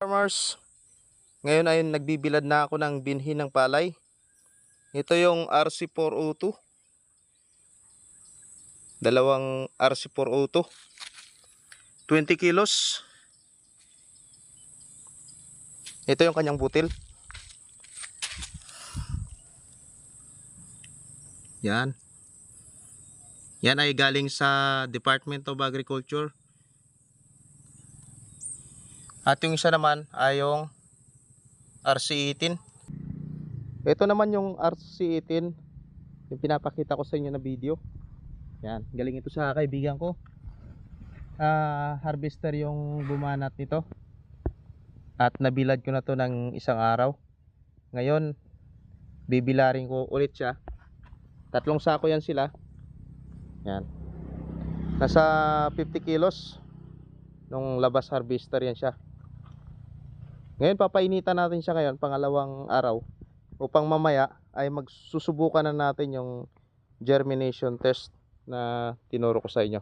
farmers, ngayon ay nagbibilad na ako ng binhi ng palay. Ito yung RC402. Dalawang RC402. 20 kilos. Ito yung kanyang butil. Yan. Yan ay galing sa Department of Agriculture. At yung isa naman ay yung RC18. Ito naman yung RC18 yung pinapakita ko sa inyo na video. Yan, galing ito sa kaibigan ko. Ah, harvester yung bumanat nito. At nabilad ko na to ng isang araw. Ngayon, bibilarin ko ulit siya. Tatlong sako yan sila. Yan. Nasa 50 kilos nung labas harvester yan siya. Ngayon papainitan natin siya ngayon pangalawang araw upang mamaya ay magsusubukan na natin yung germination test na tinuro ko sa inyo.